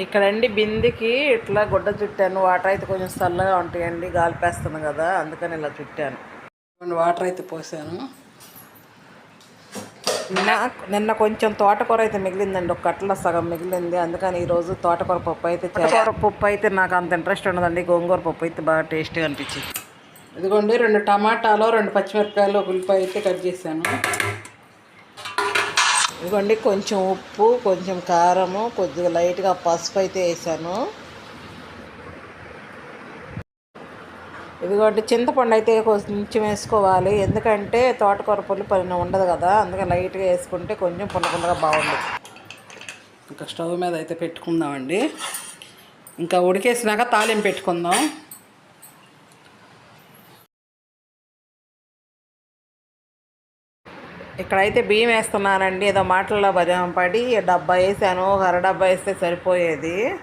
ఇక్కడండి బిందెకి ఇట్లా గుడ్డ చుట్టాను. వాటర్ అయితే కొంచెం చల్లగా ఉంటాయండి. గాలిపేస్తుంది కదా అందుకని ఇలా చుట్టాను. కొన్ని వాటర్ అయితే పోసాను. నిన్న నిన్న కొంచెం తోటకూర అయితే మిగిలిందండి. ఒక కట్టలో సగం మిగిలింది. అందుకని ఈరోజు తోటకూర పప్పు అయితే తోటకూర పప్పు అయితే నాకు అంత ఇంట్రెస్ట్ ఉండదండి. గోంగూర పప్పు అయితే బాగా టేస్ట్గా అనిపించింది. ఇదిగోండి రెండు టమాటాలు రెండు పచ్చిమిరపకాయలు ఉల్లిపాయ అయితే కట్ చేశాను. ఇదిగోండి కొంచెం ఉప్పు కొంచెం కారము కొద్దిగా లైట్గా పసుపు అయితే వేసాను. ఇదిగోండి చింతపండు అయితే కొంచెం వేసుకోవాలి. ఎందుకంటే తోటకూర పుల్లి పని ఉండదు కదా అందుకని లైట్గా వేసుకుంటే కొంచెం పుల్లపుల్లగా బాగుంటుంది ఇంకా స్టవ్ మీద అయితే పెట్టుకుందామండి. ఇంకా ఉడికేసినాక తాలింపు పెట్టుకుందాం. ఇక్కడైతే బియ్యం వేస్తున్నానండి. ఏదో మాటల్లో భజన పడి డబ్బా వేసాను ఒక అర డబ్బా వేస్తే సరిపోయేది.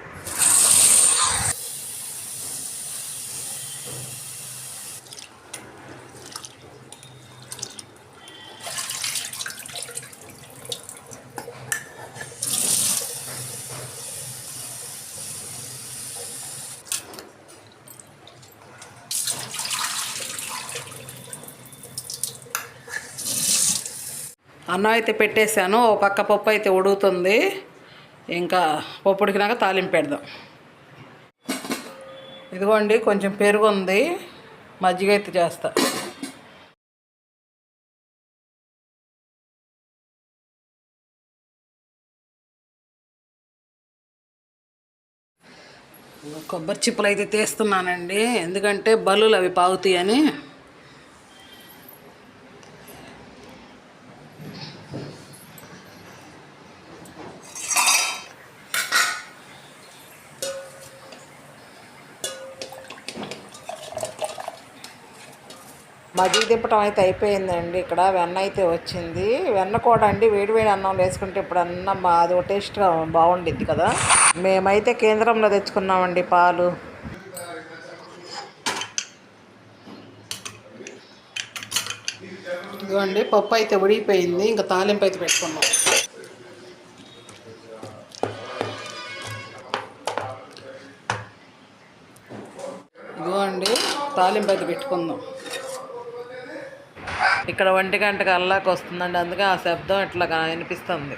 అన్నం అయితే పెట్టేశాను. ఓ పక్క పప్పు అయితే ఉడుగుతుంది ఇంకా పప్పు ఉడికినాక తాలింపు పెడదాం. ఇదిగోండి కొంచెం పెరుగు ఉంది. మజ్జిగ అయితే చేస్తా. కొబ్బరి చిప్పలు అయితే తీస్తున్నానండి. ఎందుకంటే బల్లులు అవి పాగుతాయని. మజ్జిగ తిప్పటం అయితే అయిపోయిందండి. ఇక్కడ వెన్న అయితే వచ్చింది. వెన్న కూడా అండి వేడివేడి అన్నం వేసుకుంటే ఇప్పుడు అన్నం అది ఒక టేస్ట్గా బాగుండిద్ది కదా. మేమైతే కేంద్రంలో తెచ్చుకున్నామండి పాలు. ఇదిగోండి పప్పు అయితే ఉడిగిపోయింది ఇంకా తాలింపు అయితే పెట్టుకున్నాం. ఇదిగోండి తాలింపు అయితే పెట్టుకుందాం. ఇక్కడ ఒంటి గంటకు అల్లాకి వస్తుందండి. అందుకే ఆ శబ్దం ఇట్లా వినిపిస్తుంది.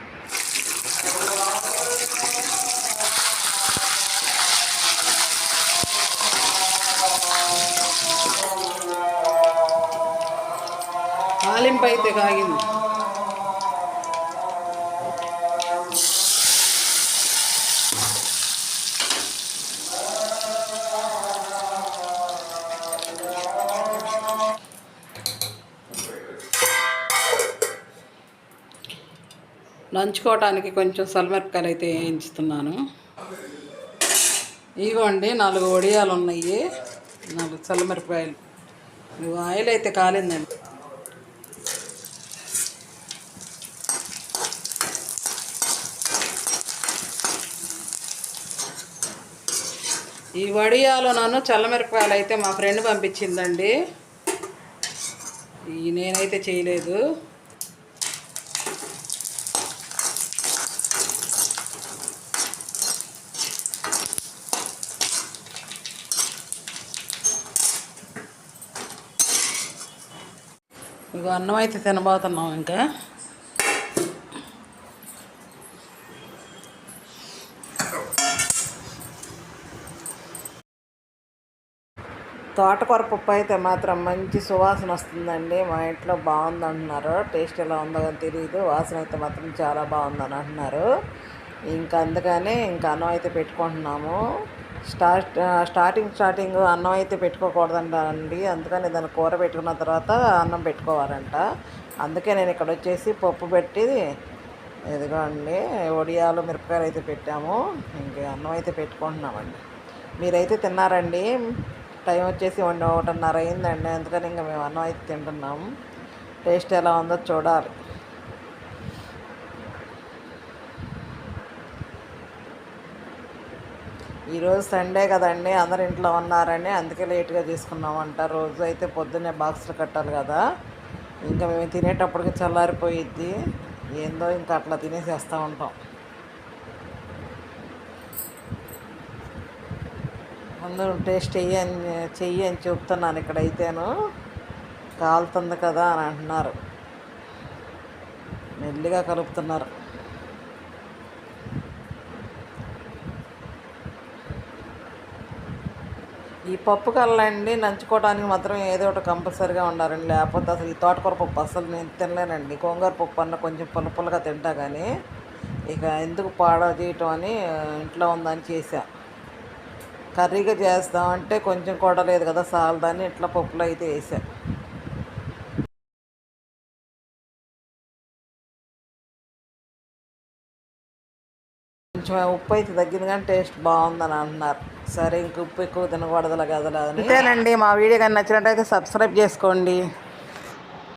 తాలింపు అయితే కాగింది. నంచుకోవటానికి కొంచెం సలమిరపకాయలు అయితే వేయించుతున్నాను. ఇదిగోండి నాలుగు వడియాలు ఉన్నాయి నాలుగు చల్లమిరపకాయలు ఇదిగో ఆయిల్ అయితే కాలిందండి. ఈ వడియాలు నన్ను చల్లమిరపకాయలు అయితే మా ఫ్రెండ్ పంపించిందండి. ఈ నేనైతే చేయలేదు. ఇగో అన్నం అయితే తినబోతున్నాం ఇంకా. తోటకూర పప్పు అయితే మాత్రం మంచి సువాసన వస్తుందండి. మా ఇంట్లో బాగుంది అంటున్నారు టేస్ట్ ఎలా ఉందో కానీ తెలియదు వాసన అయితే మాత్రం చాలా బాగుందని అంటున్నారు. ఇంకా అందుకనే ఇంకా అన్నం అయితే పెట్టుకుంటున్నాము. స్టార్ట్ స్టార్టింగ్ స్టార్టింగ్ అన్నం అయితే పెట్టుకోకూడదంటండి అందుకని దాన్ని కూర పెట్టుకున్న తర్వాత అన్నం పెట్టుకోవాలంట. అందుకే నేను ఇక్కడ వచ్చేసి పప్పు పెట్టి ఇదిగోండి వడియాలు మిరపకాయలు అయితే పెట్టాము. ఇంక అన్నం అయితే పెట్టుకుంటున్నామండి. మీరైతే తిన్నారండి? టైం వచ్చేసి వండి ఒకటిన్నర అయిందండి. అందుకని ఇంకా మేము అన్నం అయితే తింటున్నాము టేస్ట్ ఎలా ఉందో చూడాలి. ఈరోజు సండే కదండి అందరు ఇంట్లో ఉన్నారని అందుకే లేట్గా తీసుకున్నామంట. రోజు అయితే పొద్దున్నే బాక్స్లు కట్టాలి కదా. ఇంకా మేము తినేటప్పటికి చల్లారిపోయిద్ది. ఏందో ఇంకా అట్లా తినేసేస్తూ ఉంటాం. అందరూ టేస్ట్ చెయ్యి అని చెయ్యి అని చెప్తున్నాను ఇక్కడైతేను. కాలుతుంది కదా అని అంటున్నారు. మెల్లిగా కలుపుతున్నారు. ఈ పప్పు కల్లండి నంచుకోవడానికి మాత్రం ఏదో ఒకటి కంపల్సరీగా ఉండాలండి. లేకపోతే అసలు ఈ తోటకూర పప్పు అసలు నేను తినలేనండి. గోంగూర పప్పు అన్న కొంచెం పుల్ల పుల్లగా తింటా కానీ ఇక ఎందుకు పాడ చేయటం అని ఇంట్లో ఉందని చేసా కర్రీగా చేస్తామంటే కొంచెం కూడా లేదు కదా సాలదాన్ని ఇట్లా పప్పులో అయితే వేసా కొంచెం ఉప్పు అయితే తగ్గింది కానీ టేస్ట్ బాగుందని అంటున్నారు. సరే ఇంక ఉప్పు ఎక్కువ తినకూడదు కదలా అంతేనండి మా వీడియో కానీ నచ్చినట్టయితే సబ్స్క్రైబ్ చేసుకోండి.